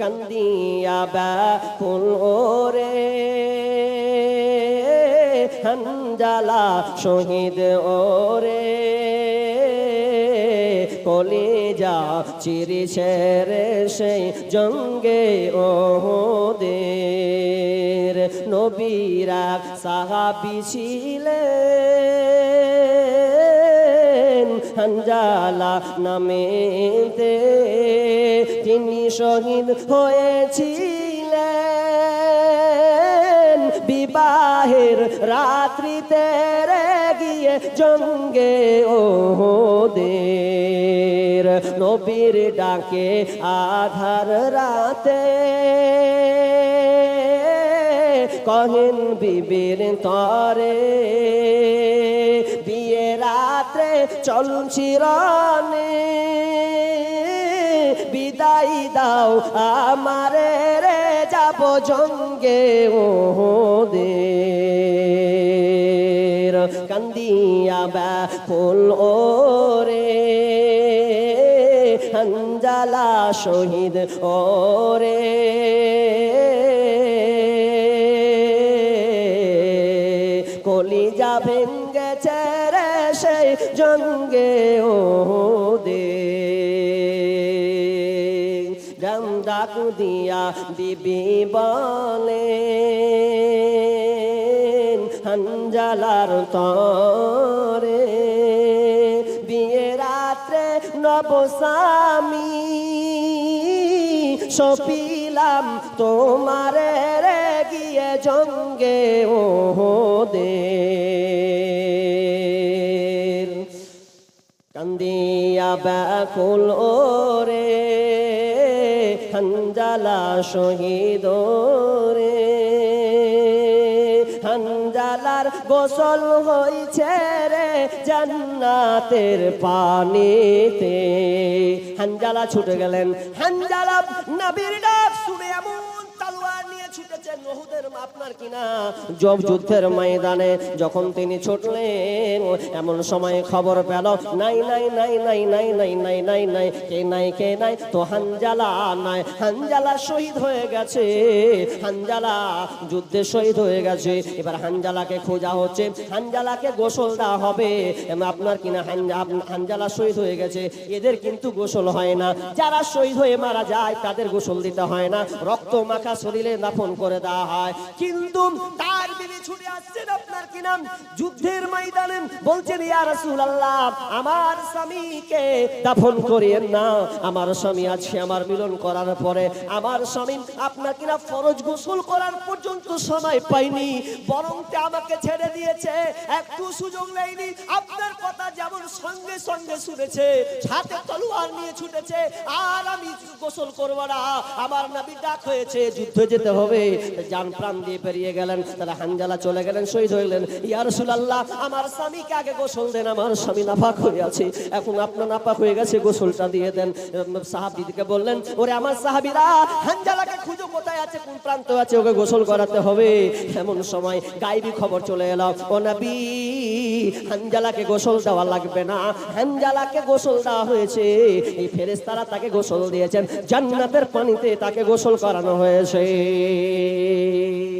কান্দিয়া ব্যাকুল ওরে। হানজালা শহীদ ওরে। কলিজা চিরিছে রে সেই জঙ্গে ওদের নবীরা সাহাবি ছিলেন হানজালা নামেতে। শহীদ হয়েছিলেন। বিবাহের রাত্রিতে গিয়ে জঙ্গে ওদের নবীর ডাকে আধার রাতে কহেন বিবির তরে। বিয়ে রাত্রে চলছি রানে বিদায় দাও, আমার রে যাব জঙ্গে ও দে কান্দিয়া বা ফুল ও রে হঞ্জালা শহীদ ও রে কলি যাবেন গেছে রে সেই জঙ্গে ও ডাক দিয়া বিবি বলে। হানজালার তরে বিয়ে রাত্রে নবসামী সপিলাম তোমারে রে গিয়ে জঙ্গে ও দের কান্দিয়া ব্যাকুল ওরে। হানজালা শহীদ রে। হানজালার গোসল হয়েছে রে জান্নাতের পানিতে। হানজালা ছুটে গেলেন। হানজালা নবীর ডাক শুনে এমন ছুটেছে নহদের আপনার কিনা। জব যুদ্ধের ময়দানে যখন তিনি ছুটলেন, এমন সময় খবর পেল, নাই নাই নাই নাই নাই নাই নাই নাই নাই, কে নাই কে নাই, তো হানজালা নাই হানজালা শহীদ হয়ে গেছে, হানজালা যুদ্ধে শহীদ হয়ে গেছে, এবার হানজালাকে খোঁজা হচ্ছে, হানজালাকে গোসল দেওয়া হবে আপনার কিনা হানজালা শহীদ হয়ে গেছে, এদের কিন্তু গোসল হয় না, যারা শহীদ হয়ে মারা যায়, তাদের গোসল দিতে হয় না, রক্ত মাখা শরীরে দাফন করে দেওয়া হয়। কিন্তু তার বিবি ছুটে আসছেন আপনার কি নাম? যুদ্ধের ময়দানে বলছেন, ইয়া রাসূলুল্লাহ, আমার স্বামীকে দাফন করিয়েন না। আমার স্বামী আছে, আমার মিলন করার পরে আমার স্বামী আপনার কিনা ফরজ গোসল করার পর্যন্ত সময় পাইনি বরং আমাকে ছেড়ে দিয়েছে। একটু সুযোগ নেয়নি। আপনার কথা যেমন সঙ্গে সঙ্গে শুনেছে, হাতে তলোয়ার নিয়ে ছুটেছে, আর আমি গোসল করব না। আমার নাবি ডাক হয়েছে, যুদ্ধে যেতে হবে। যান প্রাণ দিয়ে পেরিয়ে গেলেন, তারা হানজালা চলে গেলেন, শহীদ হইলেন ইয়া রাসূলুল্লাহ, আমার স্বামীকে আগে গোসল দেন, আমার স্বামী নাপাক হয়ে আছে। এখন আপনার নাপাক হয়ে গেছে, গোসলটা দিয়ে দেন। সাহাবীদেরকে বললেন, ওরে আমার সাহাবীরা, হানজালাকে খুঁজো, কোথায় আছে, কোন প্রান্ত আছে, ওকে গোসল করাতে হবে? এমন সময় গাইবি খবর চলে এলো, ও নবী, হানজালাকে গোসল দেওয়া লাগবে না, হানজালাকে গোসল দেওয়া হয়েছে। এই ফেরেশতারা তাকে গোসল দিয়েছেন, জান্নাতের পানিতে তাকে গোসল করানো হয়েছে। rei.